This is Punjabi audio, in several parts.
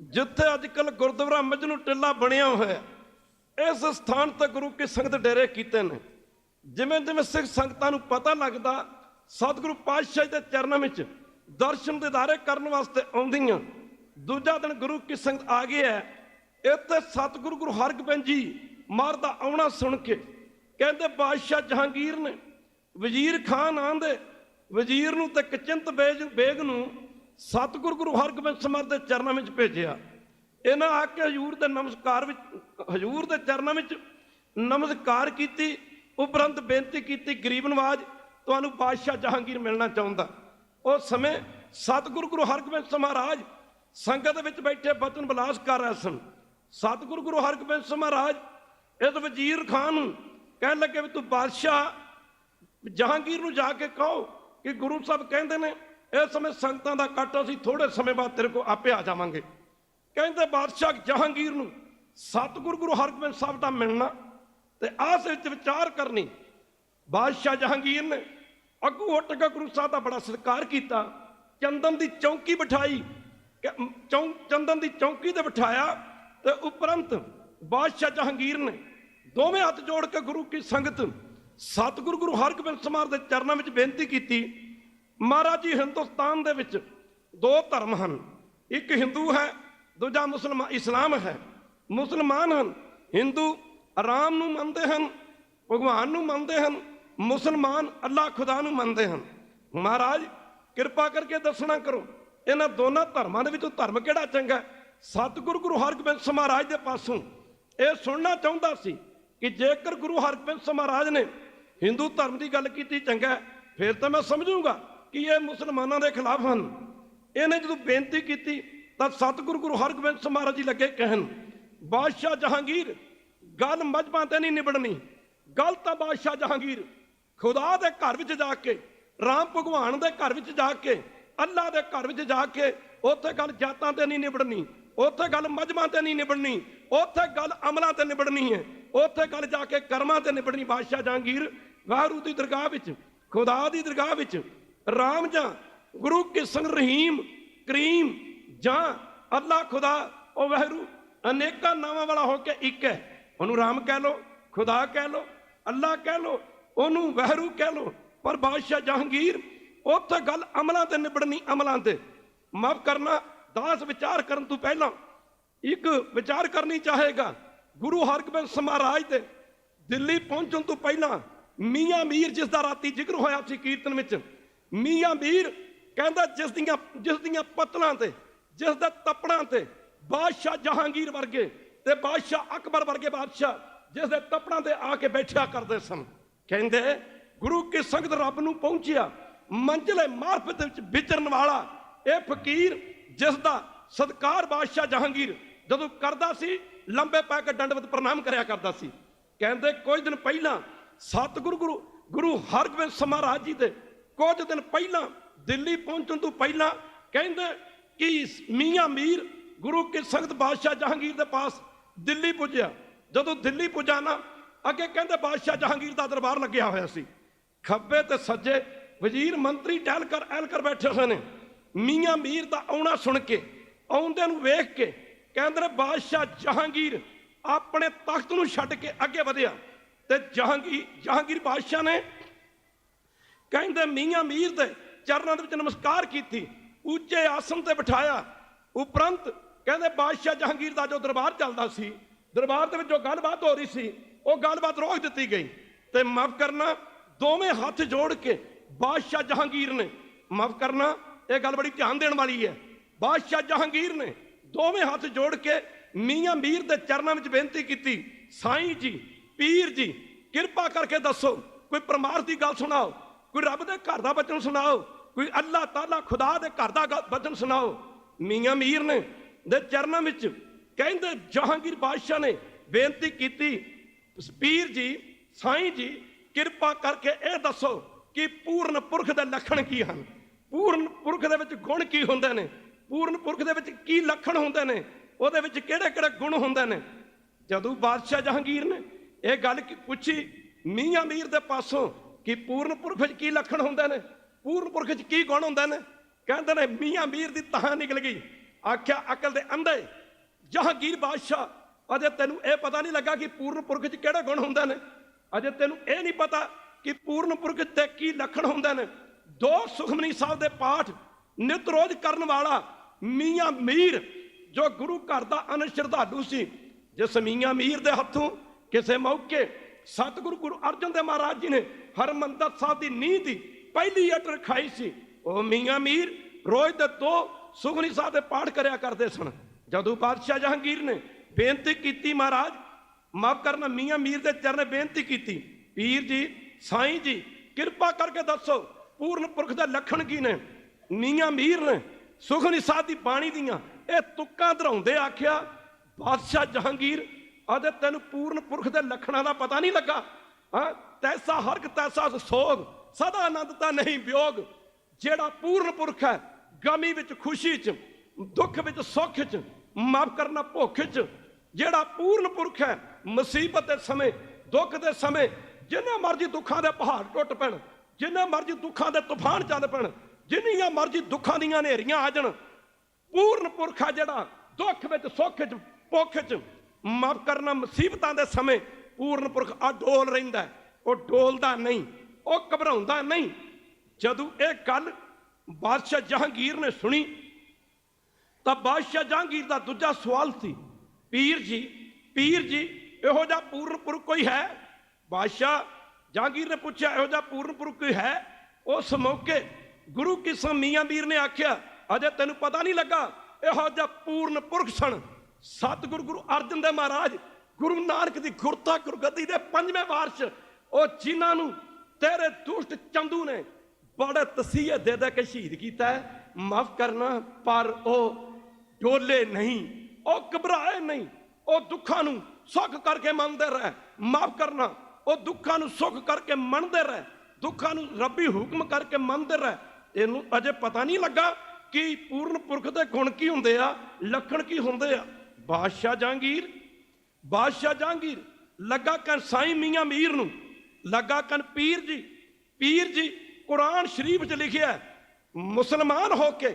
ਜਿੱਥੇ ਅੱਜ ਕੱਲ ਗੁਰਦੁਆਰਾ ਮਜਨੂ ਟਿੱਲਾ ਬਣਿਆ ਹੋਇਆ ਇਸ ਸਥਾਨ ਤੇ ਗੁਰੂ ਕੀ ਸੰਗਤ ਡੇਰੇ ਕੀਤੇ ਨੇ। ਜਿਵੇਂ ਜਿਵੇਂ ਸਿੱਖ ਸੰਗਤਾਂ ਨੂੰ ਪਤਾ ਲੱਗਦਾ, ਸਤਿਗੁਰੂ ਪਾਤਸ਼ਾਹ ਜੀ ਦੇ ਚਰਨਾਂ ਵਿੱਚ ਦਰਸ਼ਨ ਦਿਦਾਰੇ ਕਰਨ ਵਾਸਤੇ ਆਉਂਦੀਆਂ। ਦੂਜਾ ਦਿਨ ਗੁਰੂ ਕੀ ਸੰਗਤ ਆ ਗਈ ਹੈ, ਇੱਥੇ ਸਤਿਗੁਰੂ ਗੁਰੂ ਹਰਗੋਬਿੰਦ ਜੀ ਮਾਰ ਦਾ ਆਉਣਾ ਸੁਣ ਕੇ ਕਹਿੰਦੇ ਬਾਦਸ਼ਾਹ ਜਹਾਂਗੀਰ ਨੇ, ਵਜ਼ੀਰ ਖਾਨ ਆਂਦੇ ਵਜ਼ੀਰ ਨੂੰ ਤੇ ਕਚਿੰਤ ਬੇਗ ਬੇਗ ਨੂੰ ਸਤਿਗੁਰੂ ਗੁਰੂ ਹਰਗੋਬਿੰਦ ਸਮਰ ਦੇ ਚਰਨਾਂ ਵਿੱਚ ਭੇਜਿਆ। ਇਹਨਾਂ ਆ ਕੇ ਹਜੂਰ ਦੇ ਨਮਸਕਾਰ ਵਿੱਚ, ਹਜੂਰ ਦੇ ਚਰਨਾਂ ਵਿੱਚ ਨਮਸਕਾਰ ਕੀਤੀ, ਉਪਰੰਤ ਬੇਨਤੀ ਕੀਤੀ, ਗਰੀਬ ਨਵਾਜ, ਤੁਹਾਨੂੰ ਬਾਦਸ਼ਾਹ ਜਹਾਂਗੀਰ ਮਿਲਣਾ ਚਾਹੁੰਦਾ। ਉਸ ਸਮੇਂ ਸਤਿਗੁਰੂ ਗੁਰੂ ਹਰਗੋਬਿੰਦ ਸਾਹਿਬ ਮਹਾਰਾਜ ਸੰਗਤ ਵਿੱਚ ਬੈਠੇ ਬਚਨ ਬਲਾਸ ਕਰ ਰਹੇ ਸਨ। ਸਤਿਗੁਰੂ ਗੁਰੂ ਹਰਗੋਬਿੰਦ ਸਾਹਿਬ ਮਹਾਰਾਜ ਇਸ ਵਜ਼ੀਰ ਖਾਨ ਨੂੰ ਕਹਿਣ ਲੱਗੇ ਵੀ ਤੂੰ ਬਾਦਸ਼ਾਹ ਜਹਾਂਗੀਰ ਨੂੰ ਜਾ ਕੇ ਕਹੋ ਕਿ ਗੁਰੂ ਸਾਹਿਬ ਕਹਿੰਦੇ ਨੇ ਇਸ ਸਮੇਂ ਸੰਗਤਾਂ ਦਾ ਕੱਟ ਅਸੀਂ ਥੋੜੇ ਸਮੇਂ ਬਾਅਦ ਤੇਰੇ ਕੋਲ ਆਪੇ ਆ ਜਾਵਾਂਗੇ। ਕਹਿੰਦੇ ਬਾਦਸ਼ਾਹ ਜਹਾਂਗੀਰ ਨੂੰ ਸਤਿਗੁਰੂ ਗੁਰੂ ਹਰਗੋਬਿੰਦ ਸਾਹਿਬ ਦਾ ਮਿਲਣਾ ਤੇ ਆਸ ਵਿੱਚ ਵਿਚਾਰ ਕਰਨੀ। ਬਾਦਸ਼ਾਹ ਜਹਾਂਗੀਰ ਨੇ ਅੱਗੂ ਉੱਠ ਕੇ ਗੁਰੂ ਸਾਹਿਬ ਦਾ ਬੜਾ ਸਤਿਕਾਰ ਕੀਤਾ। ਚੰਦਨ ਦੀ ਚੌਂਕੀ ਬਿਠਾਈ ਚੌਂ, ਚੰਦਨ ਦੀ ਚੌਂਕੀ ਤੇ ਬਿਠਾਇਆ ਤੇ ਉਪਰੰਤ ਬਾਦਸ਼ਾਹ ਜਹਾਂਗੀਰ ਨੇ ਦੋਵੇਂ ਹੱਥ ਜੋੜ ਕੇ ਗੁਰੂ ਕੀ ਸੰਗਤ ਸਤਿਗੁਰੂ ਗੁਰੂ ਹਰਗੋਬਿੰਦ ਸਮਾਰ ਦੇ ਚਰਨਾਂ ਵਿੱਚ ਬੇਨਤੀ ਕੀਤੀ ਮਹਾਰਾਜ ਜੀ, ਹਿੰਦੁਸਤਾਨ ਦੇ ਵਿੱਚ ਦੋ ਧਰਮ ਹਨ। ਇੱਕ ਹਿੰਦੂ ਹੈ, ਦੂਜਾ ਮੁਸਲਮਾਨ ਇਸਲਾਮ ਹੈ। ਮੁਸਲਮਾਨ ਹਨ, ਹਿੰਦੂ ਆਰਾਮ ਨੂੰ ਮੰਨਦੇ ਹਨ, ਭਗਵਾਨ ਨੂੰ ਮੰਨਦੇ ਹਨ, ਮੁਸਲਮਾਨ ਅੱਲਾ ਖੁਦਾ ਨੂੰ ਮੰਨਦੇ ਹਨ। ਮਹਾਰਾਜ, ਕਿਰਪਾ ਕਰਕੇ ਦੱਸਣਾ ਕਰੋ, ਇਹਨਾਂ ਦੋਨਾਂ ਧਰਮਾਂ ਦੇ ਵਿੱਚੋਂ ਧਰਮ ਕਿਹੜਾ ਚੰਗਾ ਸਤਿਗੁਰੂ ਗੁਰੂ ਹਰਗੋਬਿੰਦ ਸਾਹਿਬ ਮਹਾਰਾਜ ਦੇ ਪਾਸੋਂ। ਇਹ ਸੁਣਨਾ ਚਾਹੁੰਦਾ ਸੀ ਕਿ ਜੇਕਰ ਗੁਰੂ ਹਰਗੋਬਿੰਦ ਸਾਹਿਬ ਮਹਾਰਾਜ ਨੇ ਹਿੰਦੂ ਧਰਮ ਦੀ ਗੱਲ ਕੀਤੀ ਚੰਗਾ ਫਿਰ ਤਾਂ ਮੈਂ ਸਮਝੂੰਗਾ। ਕਿ ਇਹ ਮੁਸਲਮਾਨਾਂ ਦੇ ਖਿਲਾਫ ਹਨ? ਇਹਨੇ ਜਦੋਂ ਬੇਨਤੀ ਕੀਤੀ, ਤਾਂ ਸਤਿਗੁਰੂ ਗੁਰੂ ਹਰਗੋਬਿੰਦ ਸਿੰਘ ਮਹਾਰਾਜ ਜੀ ਲੱਗੇ ਕਹਿਣ, ਬਾਦਸ਼ਾਹ ਜਹਾਂਗੀਰ, ਗੱਲ ਮਜਬਾਂ ਤੇ ਨਹੀਂ ਨਿਬੜਨੀ। ਗੱਲ ਤਾਂ ਬਾਦਸ਼ਾਹ ਜਹਾਂਗੀਰ, ਖੁਦਾ ਦੇ ਘਰ ਵਿੱਚ ਜਾ ਕੇ, ਰਾਮ ਭਗਵਾਨ ਦੇ ਘਰ ਵਿੱਚ ਜਾ ਕੇ, ਅੱਲਾ ਦੇ ਘਰ ਵਿੱਚ ਜਾ ਕੇ, ਉੱਥੇ ਗੱਲ ਜਾਤਾਂ ਤੇ ਨਹੀਂ ਨਿਬੜਨੀ, ਉੱਥੇ ਗੱਲ ਮਜਮਾਂ ਤੇ ਨਹੀਂ ਨਿਬੜਨੀ, ਉੱਥੇ ਗੱਲ ਅਮਲਾਂ ਤੇ ਨਿਬੜਨੀ ਹੈ, ਉੱਥੇ ਗੱਲ ਜਾ ਕੇ ਕਰਮਾਂ ਤੇ ਨਿਬੜਨੀ ਬਾਦਸ਼ਾਹ ਜਹਾਂਗੀਰ। ਵਾਹਿਗੁਰੂ ਦੀ ਦਰਗਾਹ ਵਿੱਚ, ਖੁਦਾ ਦੀ ਦਰਗਾਹ ਵਿੱਚ ਰਾਮ ਜਾਂ ਗੁਰੂ ਕਿਸ਼ਨ ਰਹੀਮ, ਕਰੀਮ ਜਾਂ ਅੱਲਾ ਖੁਦਾ, ਉਹ ਵਹਿਰੂ, ਅਨੇਕਾਂ ਨਾਵਾਂ ਵਾਲਾ ਹੋ ਕੇ ਇੱਕ ਹੈ। ਉਹਨੂੰ ਰਾਮ ਕਹਿ ਲੋ ਖੁਦਾ ਕਹਿ ਲੋ ਅੱਲਾ ਕਹਿ ਲੋ ਉਹਨੂੰ ਵਹਿਰੂ ਕਹਿ ਲੋ ਪਰ ਬਾਦਸ਼ਾਹ ਜਹਾਂਗੀਰ, ਉੱਥੇ ਗੱਲ ਅਮਲਾਂ ਤੇ ਨਿਬੜਨੀ, ਅਮਲਾਂ ਤੇ। ਮਾਫ ਕਰਨਾ, ਦਾਸ ਵਿਚਾਰ ਕਰਨ ਤੋਂ ਪਹਿਲਾਂ ਇੱਕ ਵਿਚਾਰ ਕਰਨੀ ਚਾਹੇਗਾ, ਗੁਰੂ ਹਰਗੋਬਿੰਦ ਮਹਾਰਾਜ ਦੇ। ਦਿੱਲੀ ਪਹੁੰਚਣ ਤੋਂ ਪਹਿਲਾਂ ਮੀਆਂ ਮੀਰ ਜਿਸ ਦਾ ਰਾਤੀ ਜ਼ਿਕਰ ਹੋਇਆ ਸੀ ਕੀਰਤਨ ਵਿੱਚ ਮੀਆਂ ਵੀਰ ਕਹਿੰਦਾ ਜਿਸ ਦੀਆਂ ਜਿਸ ਦੀਆਂ ਪਤਲਾਂ ਤੇ, ਜਿਸ ਦੇ ਤਪੜਾਂ ਤੇ ਬਾਦਸ਼ਾਹ ਜਹਾਂਗੀਰ ਵਰਗੇ ਤੇ ਬਾਦਸ਼ਾਹ ਅਕਬਰ ਵਰਗੇ ਬਾਦਸ਼ਾਹ ਜਿਸ ਦੇ ਤਪੜਾਂ ਤੇ ਆ ਕੇ ਬੈਠਿਆ ਕਰਦੇ ਸਨ। ਕਹਿੰਦੇ, ਗੁਰੂ ਕੀ ਸੰਗਤ ਰੱਬ ਨੂੰ ਪਹੁੰਚਿਆ? ਮੰਜ਼ਲੇ ਮਾਰਫਤ ਵਿੱਚ ਵਿਚਰਨ ਵਾਲਾ ਇਹ ਫਕੀਰ ਜਿਸ ਦਾ ਸਤਕਾਰ ਬਾਦਸ਼ਾਹ ਜਹਾਂਗੀਰ ਜਦੋਂ ਕਰਦਾ ਸੀ, ਲੰਬੇ ਪੈ ਕੇ ਦੰਡਵਤ ਪ੍ਰਣਾਮ ਕਰਿਆ ਕਰਦਾ ਸੀ। ਕਹਿੰਦੇ ਕੁਝ ਦਿਨ ਪਹਿਲਾਂ ਸਤਿਗੁਰੂ ਗੁਰੂ ਗੁਰੂ ਹਰਗੋਬਿੰਦ ਸਾਹਿਬ ਮਹਾਰਾਜ ਜੀ ਦੇ ਕੁਝ ਦਿਨ ਪਹਿਲਾਂ, ਦਿੱਲੀ ਪਹੁੰਚਣ ਤੋਂ ਪਹਿਲਾਂ ਕਹਿੰਦੇ ਕਿ ਮੀਆਂ ਮੀਰ ਗੁਰੂ ਕੀ ਸੰਗਤ ਬਾਦਸ਼ਾਹ ਜਹਾਂਗੀਰ ਦੇ ਪਾਸ ਦਿੱਲੀ ਪੁੱਜਿਆ। ਜਦੋਂ ਦਿੱਲੀ ਪੁੱਜਾ ਨਾ, ਅੱਗੇ ਕਹਿੰਦੇ ਬਾਦਸ਼ਾਹ ਜਹਾਂਗੀਰ ਦਾ ਦਰਬਾਰ ਲੱਗਿਆ ਹੋਇਆ ਸੀ। ਖੱਬੇ ਤੇ ਸੱਜੇ ਵਜ਼ੀਰ ਮੰਤਰੀ ਟਹਿਲ ਕਰ ਐਲ ਕਰ ਬੈਠੇ ਹੋਏ ਨੇ। ਮੀਆਂ ਮੀਰ ਦਾ ਆਉਣਾ ਸੁਣ ਕੇ ਆਉਂਦੇ ਨੂੰ ਵੇਖ ਕੇ ਕਹਿੰਦੇ ਨੇ, ਬਾਦਸ਼ਾਹ ਜਹਾਂਗੀਰ ਆਪਣੇ ਤਖਤ ਨੂੰ ਛੱਡ ਕੇ ਅੱਗੇ ਵਧਿਆ ਤੇ ਜਹਾਂਗੀਰ ਜਹਾਂਗੀਰ ਬਾਦਸ਼ਾਹ ਨੇ ਕਹਿੰਦੇ ਮੀਆਂ ਮੀਰ ਦੇ ਚਰਨਾਂ ਦੇ ਵਿੱਚ ਨਮਸਕਾਰ ਕੀਤੀ, ਉੱਚੇ ਆਸਨ ਤੇ ਬਿਠਾਇਆ। ਉਪਰੰਤ ਕਹਿੰਦੇ ਬਾਦਸ਼ਾਹ ਜਹਾਂਗੀਰ ਦਾ ਜੋ ਦਰਬਾਰ ਚੱਲਦਾ ਸੀ, ਦਰਬਾਰ ਦੇ ਵਿੱਚ ਜੋ ਗੱਲਬਾਤ ਹੋ ਰਹੀ ਸੀ, ਉਹ ਗੱਲਬਾਤ ਰੋਕ ਦਿੱਤੀ ਗਈ। ਤੇ ਮਾਫ ਕਰਨਾ, ਦੋਵੇਂ ਹੱਥ ਜੋੜ ਕੇ ਬਾਦਸ਼ਾਹ ਜਹਾਂਗੀਰ ਨੇ, ਮਾਫ ਕਰਨਾ, ਇਹ ਗੱਲ ਬੜੀ ਧਿਆਨ ਦੇਣ ਵਾਲੀ ਹੈ। ਬਾਦਸ਼ਾਹ ਜਹਾਂਗੀਰ ਨੇ ਦੋਵੇਂ ਹੱਥ ਜੋੜ ਕੇ ਮੀਆਂ ਮੀਰ ਦੇ ਚਰਨਾਂ ਵਿੱਚ ਬੇਨਤੀ ਕੀਤੀ, ਸਾਈਂ ਜੀ, ਪੀਰ ਜੀ, ਕਿਰਪਾ ਕਰਕੇ ਦੱਸੋ, ਕੋਈ ਪਰਮਾਰਥ ਦੀ ਗੱਲ ਸੁਣਾਓ। ਕੋਈ ਰੱਬ ਦੇ ਘਰ ਦਾ ਬਚਨ ਸੁਣਾਓ, ਕੋਈ ਅੱਲਾਹ ਤਾਲਾ ਖੁਦਾ ਦੇ ਘਰ ਦਾ ਗ- ਬਚਨ ਸੁਣਾਓ। ਮੀਆਂ ਮੀਰ ਨੇ ਦੇ ਚਰਨਾਂ ਵਿੱਚ ਕਹਿੰਦੇ, ਜਹਾਂਗੀਰ ਬਾਦਸ਼ਾਹ ਨੇ ਬੇਨਤੀ ਕੀਤੀ ਪੀਰ ਜੀ, ਸਾਈਂ ਜੀ, ਕਿਰਪਾ ਕਰਕੇ ਇਹ ਦੱਸੋ ਕਿ ਪੂਰਨ ਪੁਰਖ ਦੇ ਲੱਖਣ ਕੀ ਹਨ? ਪੂਰਨ ਪੁਰਖ ਦੇ ਵਿੱਚ ਗੁਣ ਕੀ ਹੁੰਦੇ ਨੇ? ਪੂਰਨ ਪੁਰਖ ਦੇ ਵਿੱਚ ਕੀ ਲੱਖਣ ਹੁੰਦੇ ਨੇ? ਉਹਦੇ ਵਿੱਚ ਕਿਹੜੇ ਕਿਹੜੇ ਗੁਣ ਹੁੰਦੇ ਨੇ? ਜਦੋਂ ਬਾਦਸ਼ਾਹ ਜਹਾਂਗੀਰ ਨੇ ਇਹ ਗੱਲ ਪੁੱਛੀ, ਮੀਆਂ ਮੀਰ ਦੇ ਪਾਸੋਂ ਕਿ ਪੂਰਨ ਪੁਰਖ ਵਿੱਚ ਕੀ ਲੱਖਣ ਹੁੰਦੇ ਨੇ? ਪੂਰਨ ਪੁਰਖ ਵਿੱਚ ਕੀ ਗੁਣ ਹੁੰਦੇ ਨੇ? ਕਹਿੰਦੇ ਨੇ, ਮੀਆਂ ਮੀਰ ਦੀ ਤਾਂ ਨਿਕਲ ਗਈ। ਆਖਿਆ, ਅਕਲ ਦੇ ਅੰਧੇ, ਜਹਾਂਗੀਰ ਬਾਦਸ਼ਾਹ, ਅਜੇ ਤੈਨੂੰ ਇਹ ਪਤਾ ਨਹੀਂ ਲੱਗਾ ਕਿ ਪੂਰਨ ਪੁਰਖ 'ਚ ਕਿਹੜੇ ਗੁਣ ਹੁੰਦੇ ਨੇ? ਅਜੇ ਤੈਨੂੰ ਇਹ ਨਹੀਂ ਪਤਾ ਕਿ ਪੂਰਨ ਪੁਰਖ ਤੇ ਕੀ ਲੱਖਣ ਹੁੰਦੇ ਨੇ? ਦੋ ਸੁਖਮਨੀ ਸਾਹਿਬ ਦੇ ਪਾਠ ਨਿਤ ਰੋਜ਼ ਕਰਨ ਵਾਲਾ ਮੀਆਂ ਮੀਰ, ਜੋ ਗੁਰੂ ਘਰ ਦਾ ਅਨ ਸ਼ਰਧਾਲੂ ਸੀ, ਜਿਸ ਮੀਆਂ ਮੀਰ ਦੇ ਹੱਥੋਂ ਕਿਸੇ ਮੌਕੇ ਸਤਿਗੁਰੂ ਗੁਰੂ ਅਰਜਨ ਦੇਵ ਮਹਾਰਾਜ ਜੀ ਨੇ ਹਰਮੰਦਰ ਸਾਹਿਬ ਦੀ ਨੀਂਹ ਦੀ ਪਹਿਲੀ ਇੱਟ ਰਖਾਈ ਸੀ। ਉਹ ਮੀਆਂ ਮੀਰ ਰੋਜ਼ ਦੇ ਦੋ ਸੁਖਨੀ ਸਾਹਿਬ ਦੇ ਪਾਠ ਕਰਿਆ ਕਰਦੇ ਸਨ। ਜਦੋਂ ਬਾਦਸ਼ਾਹ ਜਹਾਂਗੀਰ ਨੇ ਬੇਨਤੀ ਕੀਤੀ ਮਹਾਰਾਜ, ਮਾਫ ਕਰਨਾ, ਮੀਆਂ ਮੀਰ ਦੇ ਚਰਨੇ ਬੇਨਤੀ ਕੀਤੀ। ਪੀਰ ਜੀ, ਸਾਈਂ ਜੀ, ਕਿਰਪਾ ਕਰਕੇ ਦੱਸੋ, ਪੂਰਨ ਪੁਰਖ ਦੇ ਲੱਖਣ ਕੀ ਨੇ? ਮੀਆਂ ਮੀਰ ਨੇ ਸੁਖਨੀ ਸਾਹਿਬ ਦੀ ਬਾਣੀ ਦੀਆਂ ਇਹ ਤੁੱਕਾਂ ਧਰਾਉਂਦੇ ਆਖਿਆ, ਬਾਦਸ਼ਾਹ ਜਹਾਂਗੀਰ ਆਦੇ ਤੈਨੂੰ ਪੂਰਨ ਪੁਰਖ ਦੇ ਲੱਖਣਾਂ ਦਾ ਪਤਾ ਨਹੀਂ ਲੱਗਾ। ਹਾਂ ਤੈਸਾ ਹਰਕ, ਤੈਸਾ ਸੋਗ, ਸਦਾ ਆਨੰਦ ਤਾਂ ਨਹੀਂ ਵਿਯੋਗ ਜਿਹੜਾ ਪੂਰਨ ਪੁਰਖ ਹੈ, ਗਮੀ ਵਿੱਚ, ਖੁਸ਼ੀ 'ਚ, ਦੁੱਖ ਵਿੱਚ, ਸੁੱਖ 'ਚ, ਮਾਫ ਕਰਨਾ ਭੁੱਖ 'ਚ, ਜਿਹੜਾ ਪੂਰਨ ਪੁਰਖ ਹੈ, ਮੁਸੀਬਤ ਦੇ ਸਮੇਂ, ਦੁੱਖ ਦੇ ਸਮੇਂ, ਜਿੰਨੇ ਮਰਜ਼ੀ ਦੁੱਖਾਂ ਦੇ ਪਹਾੜ ਟੁੱਟ ਪੈਣ, ਜਿੰਨੇ ਮਰਜ਼ੀ ਦੁੱਖਾਂ ਦੇ ਤੂਫਾਨ ਚੱਲ ਪੈਣ, ਜਿੰਨੀਆਂ ਮਰਜ਼ੀ ਦੁੱਖਾਂ ਦੀਆਂ ਹਨੇਰੀਆਂ ਆ ਜਾਣ, ਪੂਰਨ ਪੁਰਖ ਆ ਜਿਹੜਾ ਦੁੱਖ ਵਿੱਚ, ਸੁੱਖ 'ਚ, ਭੁੱਖ 'ਚ, ਮਾਫ ਕਰਨਾ ਮੁਸੀਬਤਾਂ ਦੇ ਸਮੇਂ, ਪੂਰਨ ਪੁਰਖ ਆ ਡੋਲ ਰਹਿੰਦਾ ਹੈ। ਉਹ ਡੋਲਦਾ ਨਹੀਂ, ਉਹ ਘਬਰਾਉਂਦਾ ਨਹੀਂ। ਜਦੋਂ ਇਹ ਗੱਲ ਬਾਦਸ਼ਾਹ ਜਹਾਂਗੀਰ ਨੇ ਸੁਣੀ, ਤਾਂ ਬਾਦਸ਼ਾਹ ਜਹਾਂਗੀਰ ਦਾ ਦੂਜਾ ਸਵਾਲ ਸੀ, ਪੀਰ ਜੀ ਪੀਰ ਜੀ, ਇਹੋ ਜਿਹਾ ਪੂਰਨ ਪੁਰਖ ਕੋਈ ਹੈ? ਬਾਦਸ਼ਾਹ ਜਹਾਂਗੀਰ ਨੇ ਪੁੱਛਿਆ, ਇਹੋ ਜਿਹਾ ਪੂਰਨ ਪੁਰਖ ਕੋਈ ਹੈ? ਉਸ ਮੌਕੇ ਗੁਰੂ ਕਿਸਮ ਮੀਆਂ ਵੀਰ ਨੇ ਆਖਿਆ, ਅਜੇ ਤੈਨੂੰ ਪਤਾ ਨਹੀਂ ਲੱਗਾ, ਇਹੋ ਜਿਹਾ ਪੂਰਨ ਪੁਰਖ ਸਣ ਸਤਿਗੁਰੂ ਗੁਰੂ ਅਰਜਨ ਦੇਵ ਮਹਾਰਾਜ, ਗੁਰੂ ਨਾਨਕ ਦੀ ਗੁਰਤਾ ਗੁਰਗੱਦੀ ਦੇ ਪੰਜਵੇਂ ਵਾਰਸ਼ ਉਹ ਜਿਨ੍ਹਾਂ ਨੂੰ ਤੇਰੇ ਦੁਸ਼ਟ ਚੰਦੂ ਨੇ ਬੜੇ ਤਸੀਹੇ ਦੇ ਦੇ ਕੇ ਸ਼ਹੀਦ ਕੀਤਾ ਹੈ, ਮਾਫ ਕਰਨਾ, ਪਰ ਉਹ ਡੋਲੇ ਨਹੀਂ, ਉਹ ਘਬਰਾਏ ਨਹੀਂ, ਉਹ ਦੁੱਖਾਂ ਨੂੰ ਸੁੱਖ ਕਰਕੇ ਮੰਨਦੇ ਰਹੇ। ਮਾਫ ਕਰਨਾ, ਉਹ ਦੁੱਖਾਂ ਨੂੰ ਸੁੱਖ ਕਰਕੇ ਮੰਨਦੇ ਰਹੇ, ਦੁੱਖਾਂ ਨੂੰ ਰੱਬੀ ਹੁਕਮ ਕਰਕੇ ਮੰਨਦੇ ਰਹੇ। ਇਹਨੂੰ ਅਜੇ ਪਤਾ ਨਹੀਂ ਲੱਗਾ ਕਿ ਪੂਰਨ ਪੁਰਖ ਦੇ ਗੁਣ ਕੀ ਹੁੰਦੇ ਆ, ਲੱਖਣ ਕੀ ਹੁੰਦੇ ਆ। ਬਾਦਸ਼ਾਹ ਜਹਾਂਗੀਰ ਬਾਦਸ਼ਾਹ ਜਹਾਂਗੀਰ, ਲੱਗਾ ਕਨ ਸਾਈਂ ਮੀਆਂ ਮੀਰ ਨੂੰ। ਲੱਗਾ ਕਨ ਪੀਰ ਜੀ ਪੀਰ ਜੀ, ਕੁਰਾਨ ਸ਼ਰੀਫ 'ਚ ਲਿਖਿਆ ਮੁਸਲਮਾਨ ਹੋ ਕੇ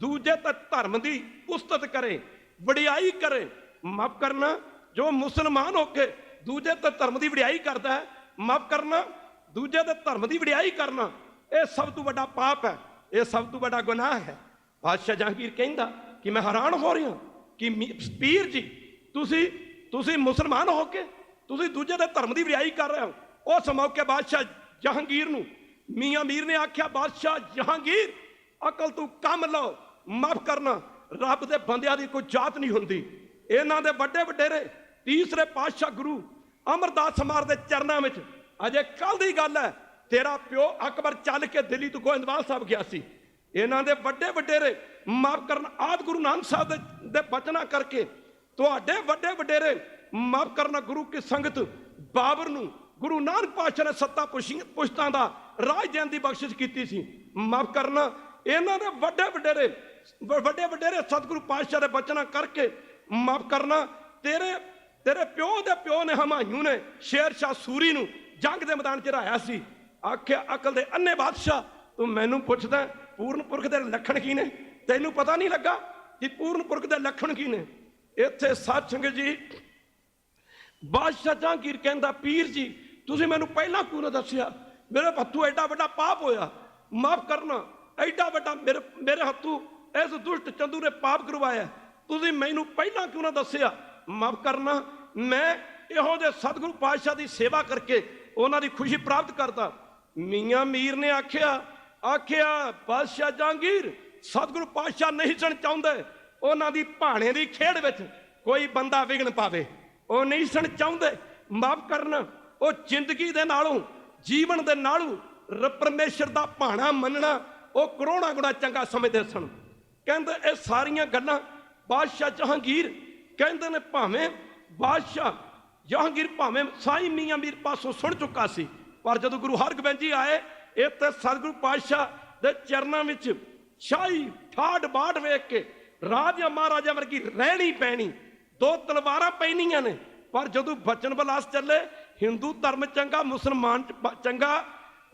ਦੂਜੇ ਤੇ ਧਰਮ ਦੀ ਉਸਤਤ ਕਰੇ, ਵਡਿਆਈ ਕਰੇ, ਮਾਫ ਕਰਨਾ, ਜੋ ਮੁਸਲਮਾਨ ਹੋ ਕੇ ਦੂਜੇ ਤੇ ਧਰਮ ਦੀ ਵਡਿਆਈ ਕਰਦਾ ਹੈ, ਮਾਫ ਕਰਨਾ, ਦੂਜੇ ਦੇ ਧਰਮ ਦੀ ਵਡਿਆਈ ਕਰਨਾ, ਇਹ ਸਭ ਤੋਂ ਵੱਡਾ ਪਾਪ ਹੈ, ਇਹ ਸਭ ਤੋਂ ਵੱਡਾ ਗੁਨਾਹ ਹੈ। ਬਾਦਸ਼ਾਹ ਜਹਾਂਗੀਰ ਕਹਿੰਦਾ ਕਿ ਮੈਂ ਹੈਰਾਨ ਹੋ ਰਿਹਾ ਕਿ ਪੀਰ ਜੀ, ਤੁਸੀਂ ਤੁਸੀਂ ਮੁਸਲਮਾਨ ਹੋ ਕੇ, ਤੁਸੀਂ ਦੂਜੇ ਦੇ ਧਰਮ ਦੀ ਵਡਿਆਈ ਕਰ ਰਹੇ ਹੋ ਉਸ ਮੌਕੇ ਬਾਦਸ਼ਾਹ ਜਹਾਂਗੀਰ ਨੂੰ ਮੀਆਂ ਮੀਰ ਨੇ ਆਖਿਆ ਬਾਦਸ਼ਾਹ ਜਹਾਂਗੀਰ ਅਕਲ ਤੂੰ ਕੰਮ ਲਓ ਮਾਫ ਕਰਨਾ ਰੱਬ ਦੇ ਬੰਦਿਆਂ ਦੀ ਕੋਈ ਜਾਤ ਨਹੀਂ ਹੁੰਦੀ। ਇਹਨਾਂ ਦੇ ਵੱਡੇ ਵਡੇਰੇ ਤੀਸਰੇ ਪਾਤਸ਼ਾਹ ਗੁਰੂ ਅਮਰਦਾਸ ਸਮਾਰ ਦੇ ਚਰਨਾਂ ਵਿੱਚ ਅਜੇ ਕੱਲ ਦੀ ਗੱਲ ਹੈ ਤੇਰਾ ਪਿਓ ਅਕਬਰ ਚੱਲ ਕੇ ਦਿੱਲੀ ਤੋਂ ਗੋਇੰਦਵਾਲ ਸਾਹਿਬ ਗਿਆ ਸੀ। ਇਹਨਾਂ ਦੇ ਵੱਡੇ ਵਡੇਰੇ ਮਾਫ ਕਰਨ ਆਦ ਗੁਰੂ ਨਾਨਕ ਸਾਹਿਬ ਦੇ, ਦੇ ਬਚਨਾ ਕਰਕੇ ਤੁਹਾਡੇ ਵੱਡੇ ਵਡੇਰੇ ਮਾਫ ਕਰਨਾ ਗੁਰੂ ਕੀ ਸੰਗਤ ਬਾਬਰ ਨੂੰ ਗੁਰੂ ਨਾਨਕ ਪਾਤਸ਼ਾਹ ਨੇ ਸੱਤਾ ਪੁਸ਼ੀ- ਪੁਸ਼ਤਾਂ ਦਾ ਰਾਜ ਦੇਣ ਦੀ ਬਖਸ਼ਿਸ਼ ਕੀਤੀ ਸੀ। ਮਾਫ ਕਰਨਾ, ਇਹਨਾਂ ਦੇ ਵੱਡੇ ਵਡੇਰੇ ਵੱਡੇ ਵਡੇਰੇ ਸਤਿਗੁਰੂ ਪਾਤਸ਼ਾਹ ਦੇ ਬਚਨਾਂ ਕਰਕੇ ਮਾਫ ਕਰਨਾ, ਤੇਰੇ ਤੇਰੇ ਪਿਓ ਦੇ ਪਿਓ ਨੇ ਹਮਾਯੂ ਨੇ ਸ਼ੇਰ ਸ਼ਾਹ ਸੂਰੀ ਨੂੰ ਜੰਗ ਦੇ ਮੈਦਾਨ 'ਚ ਰਾਇਆ ਸੀ। ਆਖਿਆ, ਅਕਲ ਦੇ ਅੰਨੇ ਬਾਦਸ਼ਾਹ, ਤੂੰ ਮੈਨੂੰ ਪੁੱਛਦਾ, ਪੂਰਨ ਪੁਰਖ ਦੇ ਲੱਖਣ ਕੀ ਨੇ? ਤੈਨੂੰ ਪਤਾ ਨਹੀਂ ਲੱਗਾ ਕਿ ਪੂਰਨ ਪੁਰਖ ਦੇ ਲੱਖਣ ਕੀ ਨੇ? ਇੱਥੇ ਸਤਸੰਗ ਜੀ, ਬਾਦਸ਼ਾਹ ਜਹਾਂਗੀਰ ਕਹਿੰਦਾ, ਪੀਰ ਜੀ ਤੁਸੀਂ ਮੈਨੂੰ ਪਹਿਲਾਂ ਕਿਉਂ ਨਾ ਦੱਸਿਆ? ਮੇਰੇ ਹੱਥੋਂ ਐਡਾ ਵੱਡਾ ਪਾਪ ਹੋਇਆ। ਮਾਫ ਕਰਨਾ। ਐਡਾ ਵੱਡਾ ਮੇਰੇ ਮੇਰੇ ਹੱਥੋਂ ਇਸ ਦੁਸ਼ਟ ਚੰਦੂ ਨੇ ਪਾਪ ਕਰਵਾਇਆ। ਤੁਸੀਂ ਮੈਨੂੰ ਪਹਿਲਾਂ ਕਿਉਂ ਨਾ ਦੱਸਿਆ? ਮਾਫ ਕਰਨਾ। ਮੈਂ ਇਹੋ ਜਿਹੇ ਸਤਿਗੁਰੂ ਪਾਤਸ਼ਾਹ ਦੀ ਸੇਵਾ ਕਰਕੇ ਉਹਨਾਂ ਦੀ ਖੁਸ਼ੀ ਪ੍ਰਾਪਤ ਕਰਦਾ। ਮੀਆਂ ਮੀਰ ਨੇ ਆਖਿਆ ਆਖਿਆ, ਪਾਤਸ਼ਾਹ ਜਹਾਂਗੀਰ, ਸਤਿਗੁਰੂ ਪਾਤਸ਼ਾਹ ਨਹੀਂ ਸਣ ਚਾਹੁੰਦੇ। ਉਹਨਾਂ ਦੀ ਭਾਣੇ ਦੀ ਖੇਡ ਵਿੱਚ ਕੋਈ ਬੰਦਾ ਵਿਗਣ ਪਾਵੇ। ਉਹ ਨਹੀਂ ਸਣ ਚਾਹੁੰਦੇ। ਮਾਫ ਕਰਨਾ। ਉਹ ਜ਼ਿੰਦਗੀ ਦੇ ਨਾਲੋਂ, ਜੀਵਨ ਦੇ ਨਾਲੋਂ ਰ ਪਰਮੇਸ਼ਰ ਦਾ ਭਾਣਾ ਮੰਨਣਾ, ਉਹ ਕਰੋੜਾਂ ਗੁਣਾ ਚੰਗਾ ਸਮਝਦੇ ਸਨ। ਕਹਿੰਦੇ ਇਹ ਸਾਰੀਆਂ ਗੱਲਾਂ ਬਾਦਸ਼ਾਹ ਜਹਾਂਗੀਰ ਕਹਿੰਦੇ ਨੇ ਭਾਵੇਂ ਬਾਦਸ਼ਾਹ ਜਹਾਂਗੀਰ ਭਾਵੇਂ ਸਾਈ ਮੀਆਂ ਮੀਰ ਪਾਸੋਂ ਸੁਣ ਚੁੱਕਾ ਸੀ, ਪਰ ਜਦੋਂ ਗੁਰੂ ਹਰਗੋਬਿੰਦ ਜੀ ਆਏ, ਇੱਥੇ ਸਤਿਗੁਰੂ ਪਾਤਸ਼ਾਹ ਦੇ ਚਰਨਾਂ ਵਿੱਚ ਸ਼ਾਹੀ ਠਾੜ ਬਾੜ ਵੇਖ ਕੇ ਰਾਜਾ ਮਹਾਰਾਜਾ ਵਰਗੀ ਰਹਿਣੀ ਪੈਣੀ, ਦੋ ਤਲਵਾਰਾਂ ਪੈਣੀਆਂ ਨੇ, ਪਰ ਜਦੋਂ ਬਚਨ ਬਲਾਸ ਚੱਲੇ ਹਿੰਦੂ ਧਰਮ ਚੰਗਾ, ਮੁਸਲਮਾਨ ਚੰਗਾ।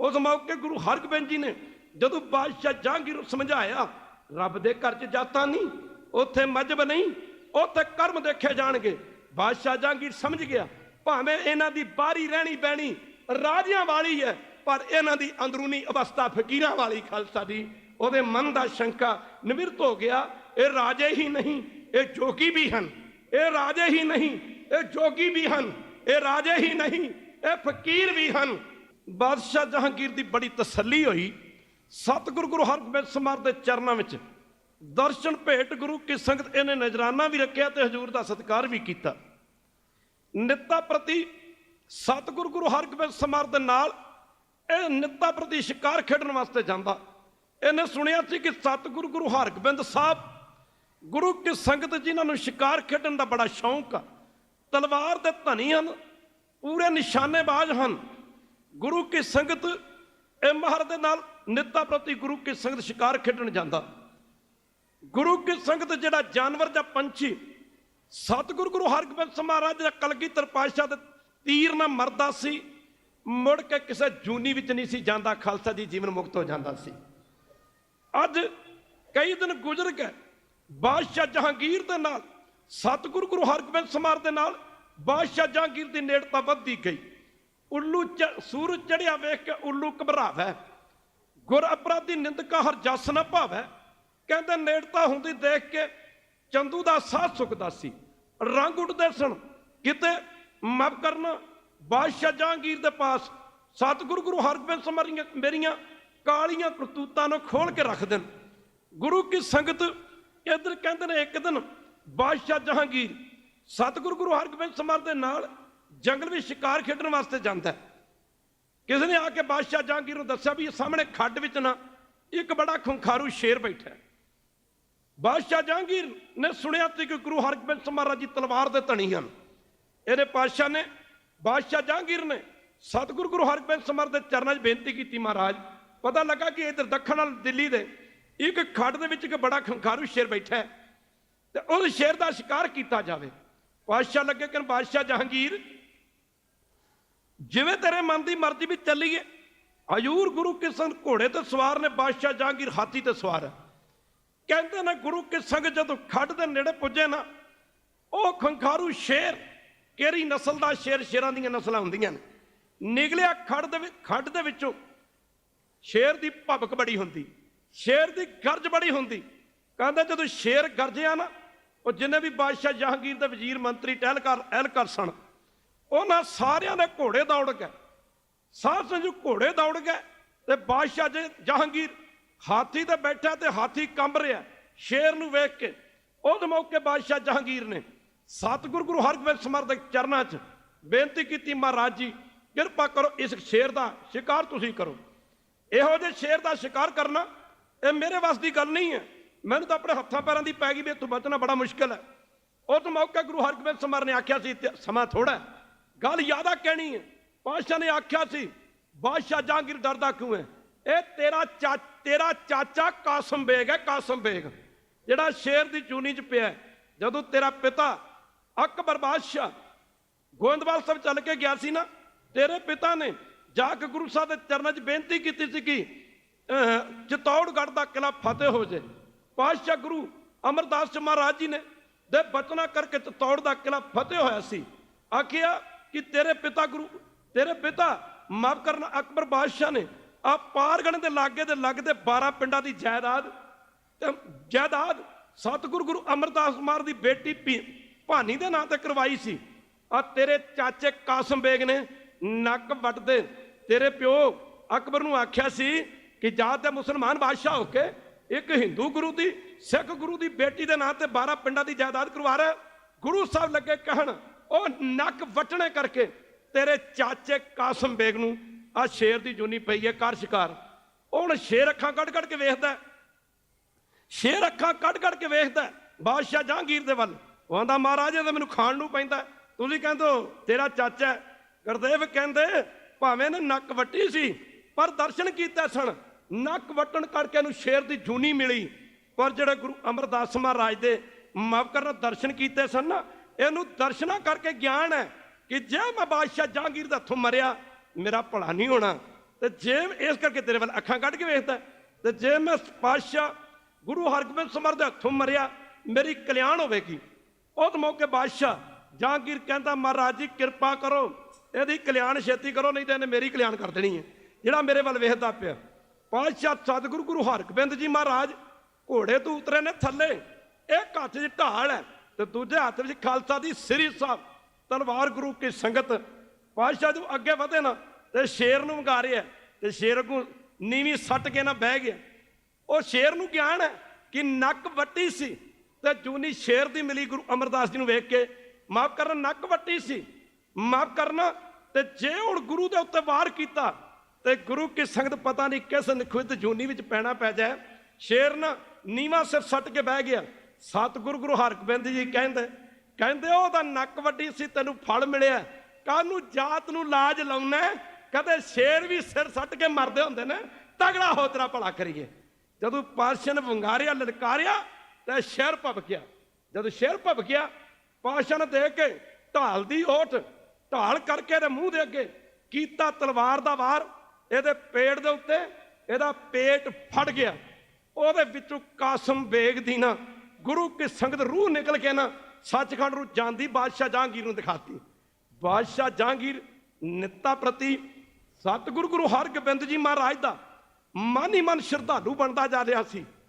ਉਸ ਮੌਕੇ ਗੁਰੂ ਹਰਗੋਬਿੰਦ ਜੀ ਨੇ ਜਦੋਂ ਬਾਦਸ਼ਾਹ ਜਹਾਂਗੀਰ ਨੂੰ ਸਮਝਾਇਆ, ਰੱਬ ਦੇ ਘਰ 'ਚ ਜਾਤਾਂ ਨਹੀਂ ਉੱਥੇ ਮਜਬ ਨਹੀਂ, ਉੱਥੇ ਕਰਮ ਦੇਖੇ ਜਾਣਗੇ। ਬਾਦਸ਼ਾਹ ਜਹਾਂਗੀਰ ਸਮਝ ਗਿਆ, ਭਾਵੇਂ ਇਹਨਾਂ ਦੀ ਬਾਹਰੀ ਰਹਿਣੀ ਬਹਿਣੀ ਰਾਜਿਆਂ ਵਾਲੀ ਹੈ ਪਰ ਇਹਨਾਂ ਦੀ ਅੰਦਰੂਨੀ ਅਵਸਥਾ ਫਕੀਰਾਂ ਵਾਲੀ, ਖਾਲਸਾ ਦੀ ਉਹਦੇ ਮਨ ਦਾ ਸ਼ੰਕਾ ਨਿਵਰਤ ਹੋ ਗਿਆ, ਇਹ ਰਾਜੇ ਹੀ ਨਹੀਂ, ਇਹ ਜੋਗੀ ਵੀ ਹਨ, ਇਹ ਰਾਜੇ ਹੀ ਨਹੀਂ, ਇਹ ਜੋਗੀ ਵੀ ਹਨ। ਇਹ ਰਾਜੇ ਹੀ ਨਹੀਂ, ਇਹ ਫਕੀਰ ਵੀ ਹਨ। ਬਾਦਸ਼ਾਹ ਜਹਾਂਗੀਰ ਦੀ ਬੜੀ ਤਸੱਲੀ ਹੋਈ। ਸਤਿਗੁਰੂ ਗੁਰੂ ਹਰਗੋਬਿੰਦ ਸਮਾਰ ਦੇ ਚਰਨਾਂ ਵਿੱਚ ਦਰਸ਼ਨ ਭੇਟ ਗੁਰੂ ਕੀ ਸੰਗਤ ਇਹਨੇ ਨਜ਼ਰਾਨਾ ਵੀ ਰੱਖਿਆ ਤੇ ਹਜ਼ੂਰ ਦਾ ਸਤਿਕਾਰ ਵੀ ਕੀਤਾ। ਨਿੱਤਾ ਪ੍ਰਤੀ ਸਤਿਗੁਰੂ ਗੁਰੂ ਹਰਗੋਬਿੰਦ ਸਮਾਰ ਦੇ ਨਾਲ ਇਹ ਨਿੱਤਾ ਪ੍ਰਤੀ ਸ਼ਿਕਾਰ ਖੇਡਣ ਵਾਸਤੇ ਜਾਂਦਾ। ਇਹਨੇ ਸੁਣਿਆ ਸੀ ਕਿ ਸਤਿਗੁਰੂ ਗੁਰੂ ਹਰਗੋਬਿੰਦ ਸਾਹਿਬ ਗੁਰੂ ਕੀ ਸੰਗਤ ਜਿਨ੍ਹਾਂ ਨੂੰ ਸ਼ਿਕਾਰ ਖੇਡਣ ਦਾ ਬੜਾ ਸ਼ੌਂਕ ਆ ਤਲਵਾਰ ਦੇ ਧਨੀ ਹਨ, ਪੂਰੇ ਨਿਸ਼ਾਨੇਬਾਜ਼ ਹਨ। ਗੁਰੂ ਕੀ ਸੰਗਤ ਇਹ ਮਹਰ ਦੇ ਨਾਲ ਨਿੱਤਾ ਪ੍ਰਤੀ ਗੁਰੂ ਕੀ ਸੰਗਤ ਸ਼ਿਕਾਰ ਖੇਡਣ ਜਾਂਦਾ। ਗੁਰੂ ਕੀ ਸੰਗਤ ਜਿਹੜਾ ਜਾਨਵਰ ਜਾਂ ਪੰਛੀ, ਸਤਿਗੁਰੂ ਗੁਰੂ ਹਰਗੋਬਿੰਦ ਮਹਾਰਾਜ ਦਾ ਕਲਗੀਧਰ ਪਾਤਸ਼ਾਹ ਦੇ ਤੀਰ ਨਾਲ ਮਰਦਾ ਸੀ, ਮੁੜ ਕੇ ਕਿਸੇ ਜੂਨੀ ਵਿੱਚ ਨਹੀਂ ਸੀ ਜਾਂਦਾ, ਖਾਲਸਾ ਜੀ ਜੀਵਨ ਮੁਕਤ ਹੋ ਜਾਂਦਾ ਸੀ। ਅੱਜ ਕਈ ਦਿਨ ਗੁਜ਼ਰ ਗਏ, ਬਾਦਸ਼ਾਹ ਜਹਾਂਗੀਰ ਦੇ ਨਾਲ ਸਤਿਗੁਰੂ ਗੁਰੂ ਹਰਗੋਬਿੰਦ ਸਮਾਰ ਦੇ ਨਾਲ ਬਾਦਸ਼ਾਹ ਜਹਾਂਗੀਰ ਦੀ ਨੇੜਤਾ ਵੱਧਦੀ ਗਈ। ਉੱਲੂ ਚ- ਸੂਰਜ ਚੜਿਆ ਵੇਖ ਕੇ ਉੱਲੂ ਘਬਰਾਵੇ ਗੁਰ ਅਪਰਾਧੀ ਨਿੰਦਕਾ ਹਰ ਜਸ ਨਾ ਭਾਵੈ। ਕਹਿੰਦੇ ਨੇੜਤਾ ਹੁੰਦੀ ਦੇਖ ਕੇ ਚੰਦੂ ਦਾ ਸਾਹ ਸੁੱਕਦਾ ਸੀ। ਰੰਗ ਉੱਡਦੇ ਸਨ। ਕਿਤੇ ਮਾਫ ਕਰਨਾ ਬਾਦਸ਼ਾਹ ਜਹਾਂਗੀਰ ਦੇ ਪਾਸ ਸਤਿਗੁਰੂ ਗੁਰੂ ਹਰਗੋਬਿੰਦ ਸਾਹਿਬ ਮੇਰੀਆਂ ਕਾਲੀਆਂ ਕਰਤੂਤਾਂ ਨੂੰ ਖੋਲ ਕੇ ਰੱਖ ਦੇਣ। ਗੁਰੂ ਕੀ ਸੰਗਤ ਇਧਰ ਕਹਿੰਦੇ ਨੇ, ਇੱਕ ਦਿਨ ਬਾਦਸ਼ਾਹ ਜਹਾਂਗੀਰ ਸਤਿਗੁਰੂ ਗੁਰੂ ਹਰਗੋਬਿੰਦ ਸਾਹਿਬ ਦੇ ਨਾਲ ਜੰਗਲ ਵਿੱਚ ਸ਼ਿਕਾਰ ਖੇਡਣ ਵਾਸਤੇ ਜਾਂਦਾ ਹੈ। ਕਿਸੇ ਨੇ ਆ ਕੇ ਬਾਦਸ਼ਾਹ ਜਹਾਂਗੀਰ ਨੂੰ ਦੱਸਿਆ ਵੀ ਇਹ ਸਾਹਮਣੇ ਖੱਡ ਵਿੱਚ ਨਾ ਇੱਕ ਬੜਾ ਖੁੰਖਾਰੂ ਸ਼ੇਰ ਬੈਠਾ ਹੈ। ਬਾਦਸ਼ਾਹ ਜਹਾਂਗੀਰ ਨੇ ਸੁਣਿਆ ਸੀ ਕਿ ਗੁਰੂ ਹਰਗੋਬਿੰਦ ਸਾਹਿਬ ਮਹਾਰਾਜ ਜੀ ਤਲਵਾਰ ਦੇ ਧਣੀ ਹਨ। ਇਹਦੇ ਪਾਤਸ਼ਾਹ ਨੇ ਬਾਦਸ਼ਾਹ ਜਹਾਂਗੀਰ ਨੇ ਸਤਿਗੁਰੂ ਗੁਰੂ ਹਰਗੋਬਿੰਦ ਸਾਹਿਬ ਦੇ ਚਰਨਾਂ 'ਚ ਬੇਨਤੀ ਕੀਤੀ ਮਹਾਰਾਜ, ਪਤਾ ਲੱਗਾ ਕਿ ਇਧਰ ਦੱਖਣ ਵੱਲ ਦਿੱਲੀ ਦੇ ਇੱਕ ਖੱਡ ਦੇ ਵਿੱਚ ਇੱਕ ਬੜਾ ਖੰਖਾਰੂ ਸ਼ੇਰ ਬੈਠਾ ਹੈ। ਤੇ ਉਸ ਸ਼ੇਰ ਦਾ ਸ਼ਿਕਾਰ ਕੀਤਾ ਜਾਵੇ। ਬਾਦਸ਼ਾਹ ਲੱਗੇ ਕਿ ਬਾਦਸ਼ਾਹ ਜਹਾਂਗੀਰ, ਜਿਵੇਂ ਤੇਰੇ ਮਨ ਦੀ ਮਰਜ਼ੀ ਵੀ ਚੱਲੀਏ ਹਜੂਰ ਗੁਰੂ ਕਿਸ਼ਨ ਘੋੜੇ ਤੇ ਸਵਾਰ ਨੇ, ਬਾਦਸ਼ਾਹ ਜਹਾਂਗੀਰ ਹਾਥੀ ਤੇ ਸਵਾਰ। ਹੈ ਕਹਿੰਦੇ ਨੇ, ਗੁਰੂ ਕੀ ਸੰਗਤ ਜਦੋਂ ਖੱਡ ਦੇ ਨੇੜੇ ਪੁੱਜੇ ਨਾ, ਉਹ ਖੰਖਾਰੂ ਸ਼ੇਰ, ਕਿਹੜੀ ਨਸਲ ਦਾ ਸ਼ੇਰ, ਸ਼ੇਰਾਂ ਦੀਆਂ ਨਸਲਾਂ ਹੁੰਦੀਆਂ ਨੇ। ਨਿਕਲਿਆ ਖੱਡ ਦੇ ਖੱਡ ਦੇ ਵਿੱਚੋਂ ਸ਼ੇਰ ਦੀ ਭਬਕ ਬੜੀ ਹੁੰਦੀ, ਸ਼ੇਰ ਦੀ ਗਰਜ ਬੜੀ ਹੁੰਦੀ। ਕਹਿੰਦਾ ਜਦੋਂ ਸ਼ੇਰ ਗਰਜਿਆ ਨਾ ਉਹ ਜਿੰਨੇ ਵੀ ਬਾਦਸ਼ਾਹ ਜਹਾਂਗੀਰ ਦੇ ਵਜ਼ੀਰ ਮੰਤਰੀ ਟਹਿਲਕਾਰ, ਐਲਕਰ ਸਨ, ਉਹਨਾਂ ਸਾਰਿਆਂ ਦੇ ਘੋੜੇ ਦੌੜ ਗਏ। ਸਾਧ ਸੰਜੂ ਘੋੜੇ ਦੌੜ ਗਏ ਤੇ ਬਾਦਸ਼ਾਹ ਜੀ, ਜਹਾਂਗੀਰ ਹਾਥੀ ਤੇ ਬੈਠਾ ਤੇ ਹਾਥੀ ਕੰਬ ਰਿਹਾ, ਸ਼ੇਰ ਨੂੰ ਵੇਖ ਕੇ। ਉਸ ਮੌਕੇ ਬਾਦਸ਼ਾਹ ਜਹਾਂਗੀਰ ਨੇ ਸਤਿਗੁਰੂ ਗੁਰੂ ਹਰਗੋਬਿੰਦ ਸਾਹਿਬ ਦੇ ਚਰਨਾਂ 'ਚ ਬੇਨਤੀ ਕੀਤੀ, ਮਹਾਰਾਜ ਜੀ, ਕਿਰਪਾ ਕਰੋ ਇਸ ਸ਼ੇਰ ਦਾ ਸ਼ਿਕਾਰ ਤੁਸੀਂ ਕਰੋ। ਇਹੋ ਜਿਹੇ ਸ਼ੇਰ ਦਾ ਸ਼ਿਕਾਰ ਕਰਨਾ, ਇਹ ਮੇਰੇ ਵੱਸ ਦੀ ਗੱਲ ਨਹੀਂ ਹੈ। ਮੈਨੂੰ ਤਾਂ ਆਪਣੇ ਹੱਥਾਂ ਪੈਰਾਂ ਦੀ ਪੈ ਗਈ ਵੀ ਇੱਥੋਂ ਬਚਣਾ ਬੜਾ ਮੁਸ਼ਕਲ ਹੈ। ਉਸ ਮੌਕੇ ਗੁਰੂ ਹਰਗੋਬਿੰਦ ਸਮਰ ਨੇ ਆਖਿਆ ਸੀ ਸਮਾਂ ਥੋੜਾ ਹੈ। ਗੱਲ ਯਾਦਾ ਕਹਿਣੀ ਹੈ। ਪਾਤਸ਼ਾਹ ਨੇ ਆਖਿਆ ਸੀ ਬਾਦਸ਼ਾਹ ਜਹਾਂਗੀਰ ਡਰਦਾ ਕਿਉਂ ਹੈ? ਇਹ ਤੇਰਾ ਚਾ ਤੇਰਾ ਚਾਚਾ ਕਾਸਮ ਬੇਗ ਹੈ ਕਾਸਮ ਬੇਗ। ਜਿਹੜਾ ਸ਼ੇਰ ਦੀ ਚੂਨੀ 'ਚ ਪਿਆ ਜਦੋਂ ਤੇਰਾ ਪਿਤਾ ਅਕਬਰ ਬਾਦਸ਼ਾਹ ਗੋਇੰਦਵਾਲ ਸਾਹਿਬ ਚੱਲ ਕੇ ਗਿਆ ਸੀ ਨਾ ਤੇਰੇ ਪਿਤਾ ਨੇ ਜਾ ਕੇ ਗੁਰੂ ਸਾਹਿਬ ਦੇ ਚਰਨਾਂ 'ਚ ਬੇਨਤੀ ਕੀਤੀ ਸੀ ਕਿ ਅਹ, ਚਿਤੌੜਗੜ੍ਹ ਦਾ ਕਿਲਾ ਫਤਿਹ ਹੋ ਜਾਏ। ਪਾਤਸ਼ਾਹ ਗੁਰੂ ਅਮਰਦਾਸ ਜੀ ਮਹਾਰਾਜ ਜੀ ਨੇ ਦੇ ਬਚਨਾ ਕਰਕੇ ਚਿਤੌੜ ਦਾ ਕਿਲਾ ਫਤਿਹ ਹੋਇਆ ਸੀ। ਆਖਿਆ ਕਿ ਤੇਰੇ ਪਿਤਾ ਗੁਰੂ, ਤੇਰੇ ਪਿਤਾ ਮਾਫ ਕਰਨਾ ਅਕਬਰ ਬਾਦਸ਼ਾਹ ਨੇ। ਆ ਪਾਰਗਣ ਦੇ ਲਾਗੇ ਦੇ ਲੱਗਦੇ 12 ਪਿੰਡਾਂ ਦੀ ਜਾਇਦਾਦ ਤੇ ਜਾਇਦਾਦ ਸਤਿਗੁਰੂ ਗੁਰੂ ਅਮਰਦਾਸ ਮਾਰ ਦੀ ਬੇਟੀ ਭਾਨੀ ਦੇ ਨਾਂ ਤੇ ਕਰਵਾਈ ਸੀ। ਆ ਤੇਰੇ ਚਾਚੇ ਕਾਸਮ ਬੇਗ ਨੇ ਨੱਕ ਵੱਟਦੇ ਤੇਰੇ ਪਿਓ ਅਕਬਰ ਨੂੰ ਆਖਿਆ ਸੀ ਕਿ ਜਾ ਤੇ ਮੁਸਲਮਾਨ ਬਾਦਸ਼ਾਹ ਹੋ ਕੇ ਇੱਕ ਹਿੰਦੂ ਗੁਰੂ ਦੀ, ਸਿੱਖ ਗੁਰੂ ਦੀ ਬੇਟੀ ਦੇ ਨਾਂ ਤੇ 12 ਪਿੰਡਾਂ ਦੀ ਜਾਇਦਾਦ ਕਰਵਾ ਰਿਹਾ। ਗੁਰੂ ਸਾਹਿਬ ਲੱਗੇ ਕਹਿਣ, ਉਹ ਨੱਕ ਵੱਟਣੇ ਕਰਕੇ ਤੇਰੇ ਚਾਚੇ ਕਾਸਮ ਬੇਗ ਨੂੰ ਆ ਸ਼ੇਰ ਦੀ ਜੂਨੀ ਪਈ ਹੈ ਕਰ ਸ਼ਿਕਾਰ। ਉਹ ਹੁਣ ਸ਼ੇਰ ਅੱਖਾਂ ਕੱਢ ਕੱਢ ਕੇ ਵੇਖਦਾ ਸ਼ੇਰ ਅੱਖਾਂ ਕੱਢ ਕੱਢ ਕੇ ਵੇਖਦਾ ਬਾਦਸ਼ਾਹ ਜਹਾਂਗੀਰ ਦੇ ਵੱਲ। ਉਹ ਆਂਦਾ, ਮਹਾਰਾਜ, ਇਹ ਤਾਂ ਮੈਨੂੰ ਖਾਣ ਨੂੰ ਪੈਂਦਾ ਤੁਸੀਂ ਕਹਿੰਦੇ ਹੋ, ਤੇਰਾ ਚਾਚਾ ਗੁਰਦੇਵ ਕਹਿੰਦੇ, ਭਾਵੇਂ ਨੇ ਨੱਕ ਵੱਟੀ ਸੀ, ਪਰ ਦਰਸ਼ਨ ਕੀਤਾ ਸਣ ਨੱਕ ਵੱਟਣ ਕਰਕੇ ਇਹਨੂੰ ਸ਼ੇਰ ਦੀ ਜੂਨੀ ਮਿਲੀ। ਪਰ ਜਿਹੜੇ ਗੁਰੂ ਅਮਰਦਾਸ ਮਹਾਰਾਜ ਦੇ ਮਾਫ ਕਰਨਾ ਦਰਸ਼ਨ ਕੀਤੇ ਸਨ ਨਾ, ਇਹਨੂੰ ਦਰਸ਼ਨਾ ਕਰਕੇ ਗਿਆਨ ਹੈ ਕਿ ਜੇ ਮੈਂ ਬਾਦਸ਼ਾਹ ਜਹਾਂਗੀਰ ਦਾ ਹੱਥੋਂ ਮਰਿਆ, ਮੇਰਾ ਭਲਾ ਨਹੀਂ ਹੋਣਾ। ਤੇ ਜੇ ਇਸ ਕਰਕੇ ਤੇਰੇ ਵੱਲ ਅੱਖਾਂ ਕੱਢ ਕੇ ਵੇਖਦਾ ਤੇ ਜੇ ਮੈਂ ਬਾਦਸ਼ਾਹ ਗੁਰੂ ਹਰਗੋਬਿੰਦ ਸਾਹਿਬ ਦੇ ਹੱਥੋਂ ਮਰਿਆ, ਮੇਰੀ ਕਲਿਆਣ ਹੋਵੇਗੀ। ਉਸ ਮੌਕੇ ਬਾਦਸ਼ਾਹ ਜਹਾਂਗੀਰ ਕਹਿੰਦਾ, ਮਹਾਰਾਜ ਜੀ, ਕਿਰਪਾ ਕਰੋ, ਇਹਦੀ ਕਲਿਆਣ ਛੇਤੀ ਕਰੋ, ਨਹੀਂ ਤਾਂ ਇਹਨੇ ਮੇਰੀ ਕਲਿਆਣ ਕਰ ਦੇਣੀ ਹੈ। ਜਿਹੜਾ ਮੇਰੇ ਵੱਲ ਵੇਖਦਾ ਪਿਆ। ਪਾਤਸ਼ਾਹ ਸਤਿਗੁਰੂ ਗੁਰੂ ਹਰਗੋਬਿੰਦ ਜੀ ਮਹਾਰਾਜ, ਘੋੜੇ ਤੋਂ ਉਤਰੇ ਨੇ ਥੱਲੇ। ਇੱਕ ਹੱਥ 'ਚ ਢਾਲ ਹੈ ਤੇ ਦੂਜੇ ਹੱਥ ਵਿੱਚ ਖਾਲਸਾ ਦੀ ਸ੍ਰੀ ਸਾਹਿਬ, ਤਲਵਾਰ ਗੁਰੂ ਕੀ ਸੰਗਤ। ਪਾਤਸ਼ਾਹ ਜੋ ਅੱਗੇ ਵਧੇ ਨਾ, ਤੇ ਸ਼ੇਰ ਨੂੰ ਵੰਗਾ ਰਿਹਾ ਤੇ ਸ਼ੇਰ ਨੂੰ ਨੀਵੀਂ ਸੱਟ ਕੇ ਨਾ ਬਹਿ ਗਿਆ। ਉਹ ਸ਼ੇਰ ਨੂੰ ਗਿਆਨ ਹੈ ਕਿ ਨੱਕ ਵੱਟੀ ਸੀ ਤੇ ਜੂਨੀ ਸ਼ੇਰ ਦੀ ਮਿਲੀ ਗੁਰੂ ਅਮਰਦਾਸ ਜੀ ਨੂੰ ਵੇਖ ਕੇ, ਮਾਫ ਕਰਨਾ, ਨੱਕ ਵੱਟੀ ਸੀ। ਮਾਫ ਕਰਨਾ, ਤੇ ਜੇ ਹੁਣ ਗੁਰੂ ਦੇ ਉੱਤੇ ਵਾਰ ਕੀਤਾ ਤੇ ਗੁਰੂ ਕੀ ਸੰਗਤ ਪਤਾ ਨਹੀਂ ਕਿਸ ਨਖੁੱਤ ਜੂਨੀ ਵਿੱਚ ਪੈਣਾ ਪੈ ਜਾਏ। ਸ਼ੇਰ ਨਾ ਨੀਵਾ ਸਿਰ ਸੱਟ ਕੇ ਬਹਿ ਗਿਆ। ਸਤਿਗੁਰੂ ਗੁਰੂ ਹਰਗੋਬਿੰਦ ਜੀ ਕਹਿੰਦੇ ਕਹਿੰਦੇ ਉਹਦਾ ਨੱਕ ਵੱਡੀ ਸੀ, ਤੈਨੂੰ ਫਲ ਮਿਲਿਆ। ਕਾਹਨੂੰ ਜਾਤ ਨੂੰ ਲਾਜ ਲਾਉਣਾ ਕਦੇ ਸ਼ੇਰ ਵੀ ਸਿਰ ਸੱਟ ਕੇ ਮਰਦੇ ਹੁੰਦੇ ਨੇ। ਤਗੜਾ ਹੋ ਤੇਰਾ ਭਲਾ ਕਰੀਏ। ਜਦੋਂ ਪਾਤਸ਼ਾਹ ਨੇ ਵੰਗਾਰਿਆ, ਲਲਕਾਰਿਆ, ਤੇ ਸ਼ੇਰ ਭਬਕਿਆ ਜਦੋਂ ਸ਼ੇਰ ਭਬਕਿਆ ਪਾਤਸ਼ਾਹ ਨੇ ਦੇਖ ਕੇ ਢਾਲ ਦੀ ਓਟ, ਢਾਲ ਕਰਕੇ ਇਹਦੇ ਮੂੰਹ ਦੇ ਅੱਗੇ ਕੀਤਾ ਤਲਵਾਰ ਦਾ ਵਾਰ। ਇਹਦੇ ਪੇਟ ਦੇ ਉੱਤੇ ਇਹਦਾ ਪੇਟ ਫੜ ਗਿਆ। ਉਹਦੇ ਵਿੱਚੋਂ ਕਾਸਮ ਬੇਗ ਦੀ ਨਾ, ਗੁਰੂ ਕੀ ਸੰਗਤ ਰੂਹ ਨਿਕਲ ਕੇ ਨਾ ਸੱਚਖੰਡ ਨੂੰ ਜਾਂਦੀ, ਬਾਦਸ਼ਾਹ ਜਹਾਂਗੀਰ ਨੂੰ ਦਿਖਾਤੀ। ਬਾਦਸ਼ਾਹ ਜਹਾਂਗੀਰ ਨਿੱਤਾ ਪ੍ਰਤੀ ਸਤਿਗੁਰੂ ਗੁਰੂ ਹਰਗੋਬਿੰਦ ਜੀ ਮਹਾਰਾਜ ਦਾ ਮਨ ਹੀ ਮਨ ਸ਼ਰਧਾਲੂ ਬਣਦਾ ਜਾ ਰਿਹਾ ਸੀ।